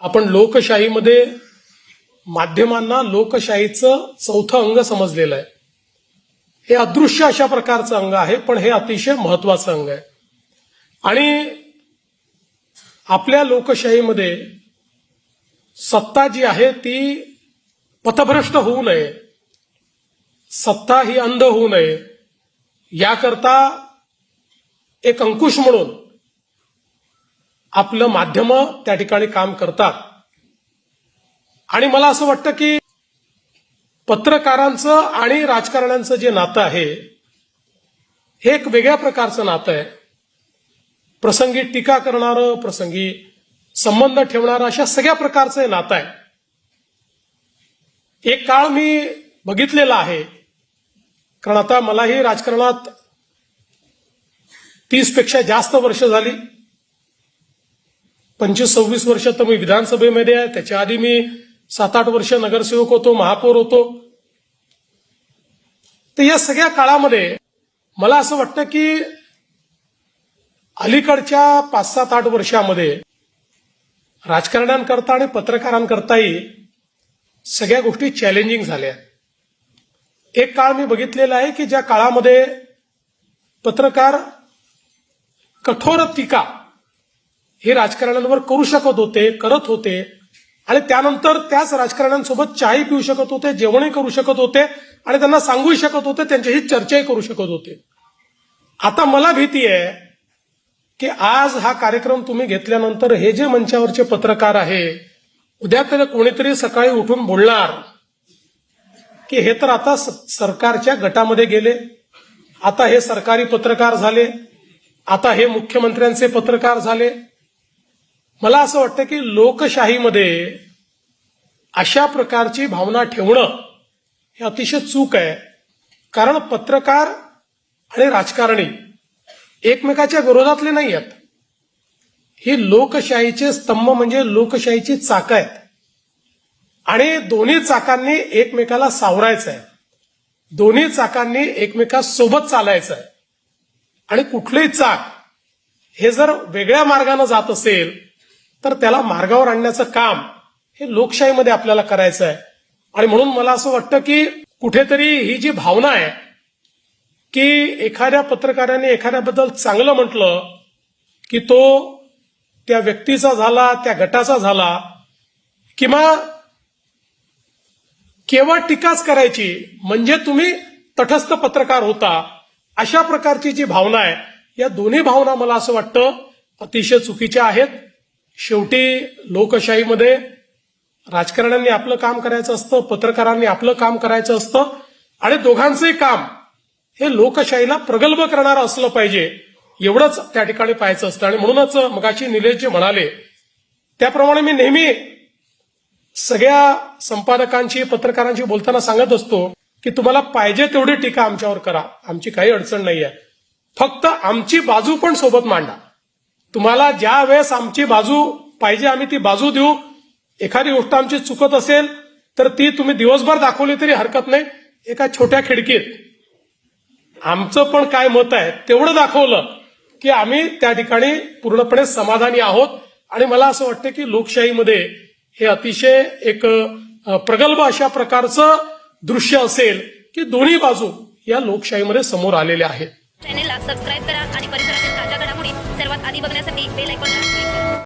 आपण लोकशाहीमध्ये माध्यमांना लोकशाहीचं चौथं अंग समजलेलं आहे. हे अदृश्य अशा प्रकारचं अंग आहे पण हे अतिशय महत्वाचं अंग आहे. आणि आपल्या लोकशाहीमध्ये सत्ता जी आहे ती पथभ्रष्ट होऊ नये. सत्ता ही अंध होऊ नये. याकरता एक अंकुश म्हणून आपलं माध्यम त्या ठिकाणी काम करतात. आणि मला असं वाटतं की पत्रकारांचं आणि राजकारण्यांचं जे नातं आहे हे एक वेगळ्या प्रकारचं नातं आहे. प्रसंगी टीका करणारं प्रसंगी संबंध ठेवणारं अशा सगळ्या प्रकारचं हे नातं आहे. एक काळ मी बघितलेला आहे. कारण आता मलाही राजकारणात तीसपेक्षा जास्त वर्ष झाली. पंचवीस सव्वीस वर्ष तर मी विधानसभेमध्ये आहे. त्याच्या आधी मी सात आठ वर्ष नगरसेवक होतो महापौर होतो. तर या सगळ्या काळामध्ये मला असं वाटतं की अलीकडच्या पाच सात आठ वर्षामध्ये राजकारण्यांकरता आणि पत्रकारांकरताही सगळ्या गोष्टी चॅलेंजिंग झाल्या. एक काळ मी बघितलेला आहे की ज्या काळामध्ये पत्रकार कठोर टीका हे राजकारण्यांवर करू शकत होते करत होते. आणि त्यानंतर त्याच राजकारण्यांसोबत चहाही पिऊ शकत होते जेवणही करू शकत होते आणि त्यांना सांगूही शकत होते त्यांच्याशी चर्चाही करू शकत होते. आता मला भीती आहे की आज हा कार्यक्रम तुम्ही घेतल्यानंतर हे जे मंचावरचे पत्रकार आहे उद्या तर कोणीतरी सकाळी उठून बोलणार की हे तर आता सरकारच्या गटामध्ये गेले आता हे सरकारी पत्रकार झाले आता हे मुख्यमंत्र्यांचे पत्रकार झाले मला असं वाटतं की लोकशाहीमध्ये अशा प्रकारची भावना ठेवणं हे अतिशय चूक आहे. कारण पत्रकार आणि राजकारणी एकमेकाच्या विरोधातले नाही आहेत. ही लोकशाहीचे स्तंभ म्हणजे लोकशाहीची चाकं आहेत. आणि दोन्ही चाकांनी एकमेकाला सावरायचं आहे दोन्ही चाकांनी एकमेकासोबत चालायचं आहे आणि कुठलंही चाक हे जर वेगळ्या मार्गाने जात असेल तर त्याला मार्गावर आणण्याचं काम हे लोकशाहीमध्ये आपल्याला करायचं आहे आणि म्हणून मला असं वाटतं की कुठेतरी ही जी भावना आहे की एखाद्या पत्रकाराने एखाद्याबद्दल चांगलं म्हटलं की तो त्या व्यक्तीचा झाला त्या गटाचा झाला किंवा केवळ टीकाच करायची म्हणजे तुम्ही तटस्थ पत्रकार होता अशा प्रकारची जी भावना आहे या दोन्ही भावना मला असं वाटतं अतिशय चुकीच्या आहेत. शेवटी लोकशाहीमध्ये राजकारण्यांनी आपलं काम करायचं असतं पत्रकारांनी आपलं काम करायचं असतं आणि दोघांचंही काम हे लोकशाहीला प्रगल्भ करणारं असलं पाहिजे एवढंच त्या ठिकाणी पाहायचं असतं. आणि म्हणूनच मगाशी निलेश जे म्हणाले त्याप्रमाणे मी नेहमी सगळ्या संपादकांची पत्रकारांशी बोलताना सांगत असतो की तुम्हाला पाहिजे तेवढी टीका आमच्यावर करा. आमची काही अडचण नाही आहे फक्त आमची बाजू पण सोबत मांडा. तुम्हाला ज्या वेळेस आमची बाजू पाहिजे आम्ही ती बाजू देऊ. एखादी गोष्ट आमची चुकत असेल तर ती तुम्ही दिवसभर दाखवली तरी हरकत नाही. एका छोट्या खिडकीत. आमचं पण काय मत आहे तेवढं दाखवलं की आम्ही त्या ठिकाणी पूर्णपणे समाधानी आहोत. आणि मला असं वाटतं की लोकशाहीमध्ये हे अतिशय एक प्रगल्भ अशा प्रकारचं दृश्य असेल की दोन्ही बाजू या लोकशाहीमध्ये समोर आलेल्या आहेत. चॅनेलला सबस्क्राईब करा आणि परिसरातील ताज्या घडामोडी सर्वात आधी बघण्यासाठी बेल आयकॉनला